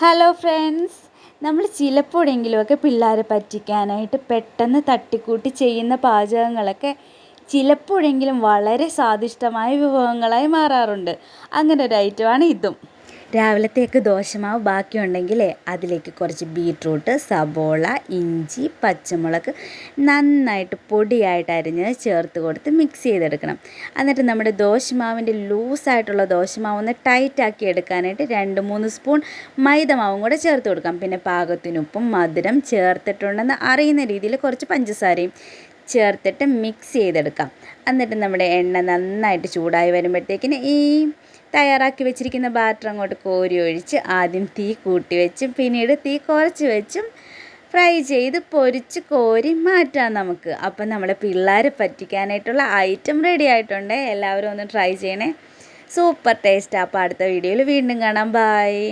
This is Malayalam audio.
ഹലോ ഫ്രണ്ട്സ് നമ്മൾ ചിലപ്പോഴെങ്കിലുമൊക്കെ പിള്ളേരെ പറ്റിക്കാനായിട്ട് പെട്ടെന്ന് തട്ടിക്കൂട്ടി ചെയ്യുന്ന പാചകങ്ങളൊക്കെ ചിലപ്പോഴെങ്കിലും വളരെ സ്വാദിഷ്ടമായ വിഭവങ്ങളായി മാറാറുണ്ട്. അങ്ങനെ ഒരു ഐറ്റമാണ് ഇതും. രാവിലത്തേക്ക് ദോശമാവ് ബാക്കിയുണ്ടെങ്കിൽ അതിലേക്ക് കുറച്ച് ബീട്രൂട്ട് സബോള ഇഞ്ചി പച്ചമുളക് നന്നായിട്ട് പൊടിയായിട്ട് അരിഞ്ഞ് ചേർത്ത് കൊടുത്ത് മിക്സ് ചെയ്തെടുക്കണം. എന്നിട്ട് നമ്മുടെ ദോശമാവിന്റെ ലൂസായിട്ടുള്ള ദോശമാവ് ഒന്ന് ടൈറ്റാക്കി എടുക്കാനായിട്ട് രണ്ട് മൂന്ന് സ്പൂൺ മൈദമാവും കൂടെ ചേർത്ത് കൊടുക്കാം. പിന്നെ പാകത്തിനുപ്പും മധുരം ചേർത്തിട്ടുണ്ടെന്ന് അറിയുന്ന രീതിയിൽ കുറച്ച് പഞ്ചസാരയും ചേർത്തിട്ട് മിക്സ് ചെയ്തെടുക്കാം. എന്നിട്ട് നമ്മുടെ എണ്ണ നന്നായിട്ട് ചൂടായി വരുമ്പോഴത്തേക്കിന് ഈ തയ്യാറാക്കി വെച്ചിരിക്കുന്ന ബാറ്റർ അങ്ങോട്ട് കോരി ഒഴിച്ച് ആദ്യം തീ കൂട്ടി വെച്ചും പിന്നീട് തീ കുറച്ച് വെച്ചും ഫ്രൈ ചെയ്ത് പൊരിച്ച് കോരി മാറ്റാം നമുക്ക്. അപ്പം നമ്മളെ പിള്ളേരെ പറ്റിക്കാനായിട്ടുള്ള ഐറ്റം റെഡി ആയിട്ടുണ്ട്. എല്ലാവരും ഒന്ന് ട്രൈ ചെയ്യണേ. സൂപ്പർ ടേസ്റ്റ് അപ്പോൾ അടുത്ത വീഡിയോയിൽ വീണ്ടും കാണാം. ബായ്